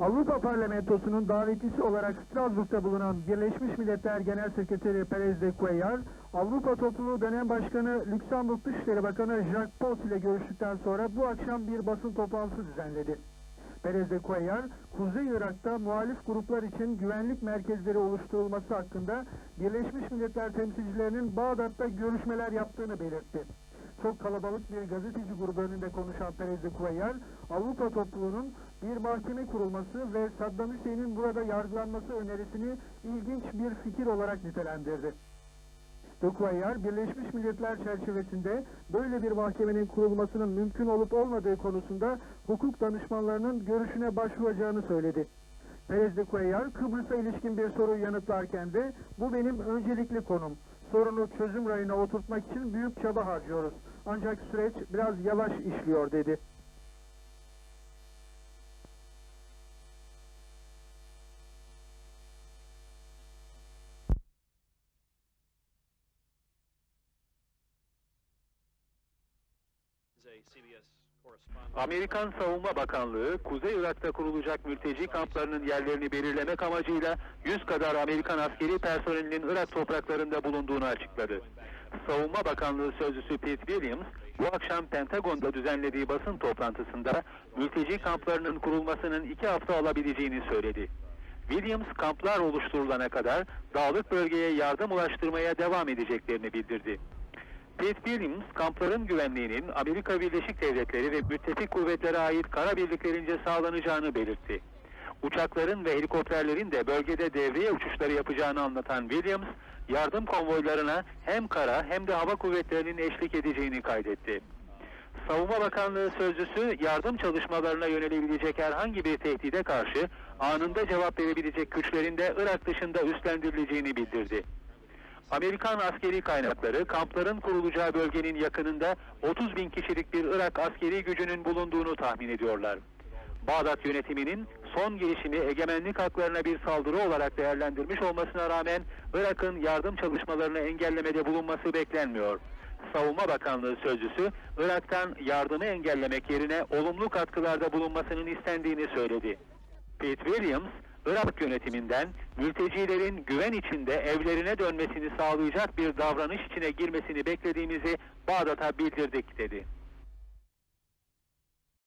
Avrupa Parlamentosu'nun davetlisi olarak Strasbourg'da bulunan Birleşmiş Milletler Genel Sekreteri Perez de Cuellar, Avrupa Topluluğu Dönem Başkanı Lüksemburg Dışişleri Bakanı Jacques Pons ile görüştükten sonra bu akşam bir basın toplantısı düzenledi. Perez de Cuellar, Kuzey Irak'ta muhalif gruplar için güvenlik merkezleri oluşturulması hakkında Birleşmiş Milletler temsilcilerinin Bağdat'ta görüşmeler yaptığını belirtti. Çok kalabalık bir gazeteci grubu önünde konuşan Perez de Cuellar, Avrupa topluluğunun bir mahkeme kurulması ve Saddam Hüseyin'in burada yargılanması önerisini ilginç bir fikir olarak nitelendirdi. Cuellar, Birleşmiş Milletler çerçevesinde böyle bir mahkemenin kurulmasının mümkün olup olmadığı konusunda hukuk danışmanlarının görüşüne başvuracağını söyledi. Perez de Cuellar, Kıbrıs'a ilişkin bir soruyu yanıtlarken de bu benim öncelikli konum. Sorunu çözüm rayına oturtmak için büyük çaba harcıyoruz. Ancak süreç biraz yavaş işliyor dedi. Amerikan Savunma Bakanlığı, Kuzey Irak'ta kurulacak mülteci kamplarının yerlerini belirlemek amacıyla 100 kadar Amerikan askeri personelinin Irak topraklarında bulunduğunu açıkladı. Savunma Bakanlığı Sözcüsü Pete Williams, bu akşam Pentagon'da düzenlediği basın toplantısında mülteci kamplarının kurulmasının iki hafta alabileceğini söyledi. Williams kamplar oluşturulana kadar dağlık bölgeye yardım ulaştırmaya devam edeceklerini bildirdi. Pete Williams, kampların güvenliğinin Amerika Birleşik Devletleri ve müttefik kuvvetlere ait kara birliklerince sağlanacağını belirtti. Uçakların ve helikopterlerin de bölgede devriye uçuşları yapacağını anlatan Williams, yardım konvoylarına hem kara hem de hava kuvvetlerinin eşlik edeceğini kaydetti. Savunma Bakanlığı sözcüsü yardım çalışmalarına yönelebilecek herhangi bir tehdide karşı anında cevap verebilecek güçlerin de Irak dışında üstlendirileceğini bildirdi. Amerikan askeri kaynakları kampların kurulacağı bölgenin yakınında 30 bin kişilik bir Irak askeri gücünün bulunduğunu tahmin ediyorlar. Bağdat yönetiminin son girişimi egemenlik haklarına bir saldırı olarak değerlendirmiş olmasına rağmen Irak'ın yardım çalışmalarını engellemede bulunması beklenmiyor. Savunma Bakanlığı sözcüsü Irak'tan yardımı engellemek yerine olumlu katkılarda bulunmasının istendiğini söyledi. Pete Williams, Irak yönetiminden mültecilerin güven içinde evlerine dönmesini sağlayacak bir davranış içine girmesini beklediğimizi Bağdat'a bildirdik dedi.